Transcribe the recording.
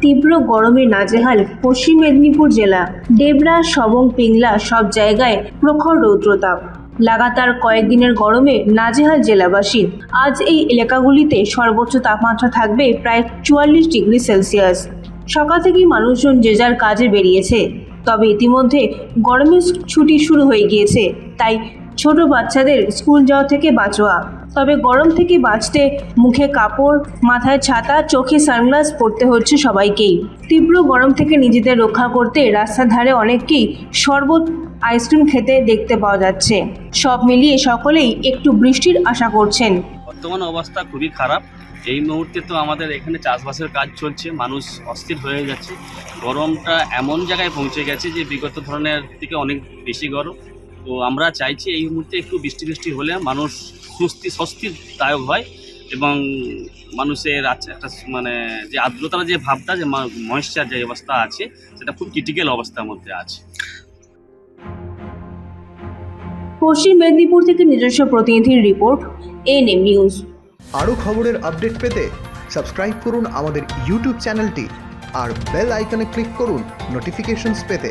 তীব্র গরমে নাজেহাল পশ্চিম মেদিনীপুর জেলা। ডেবরা, সবং, পিংলা সব জায়গায় প্রখর রৌদ্রতাপ। লাগাতার কয়েকদিনের গরমে নাজেহাল জেলাবাসী। আজ এই এলাকাগুলিতে সর্বোচ্চ তাপমাত্রা থাকবে প্রায় চুয়াল্লিশ ডিগ্রি সেলসিয়াস। সকাল থেকেই মানুষজন যে যার কাজে বেরিয়েছে। তবে ইতিমধ্যে গরমের ছুটি শুরু হয়ে গিয়েছে, তাই ছোট বাচ্চাদের স্কুল যাওয়া থেকে বাঁচোয়া। তবে গরম থেকে বাঁচতে মুখে কাপড়, মাথায় ছাতা, চোখে সানগ্লাস পরতে হচ্ছে সবাইকেই। তীব্র গরম থেকে নিজেদের রক্ষা করতে রাস্তার ধারে অনেককেই শরবত, আইসক্রিম খেতে দেখতে পাওয়া যাচ্ছে। সব মিলিয়ে সকলেই একটু বৃষ্টির আশা করছেন। বর্তমান অবস্থা খুবই খারাপ। এই মুহূর্তে তো আমাদের এখানে চাষবাসের কাজ চলছে, মানুষ অস্থির হয়ে যাচ্ছে গরমটা এমন জায়গায় পৌঁছে গেছে যে বিগত ধরনের থেকে অনেক বেশি গরম। তো আমরা চাইছি এই মুহূর্তে একটু বৃষ্টি বৃষ্টি হলে মানুষ স্বস্তি স্বস্তিদায়ক হয় এবং মানুষের আছে একটা মানে যে আর্দ্রতার যে ভাবটা যে ময়েশ্চার যে অবস্থা আছে সেটা খুব ক্রিটিক্যাল অবস্থার মধ্যে আছে। পশ্চিম মেদিনীপুর থেকে নিজস্ব প্রতিনিধির রিপোর্ট এনএম নিউজ। আরও খবরের আপডেট পেতে সাবস্ক্রাইব করুন আমাদের ইউটিউব চ্যানেলটি আর বেল আইকনে ক্লিক করুন নোটিফিকেশনস পেতে।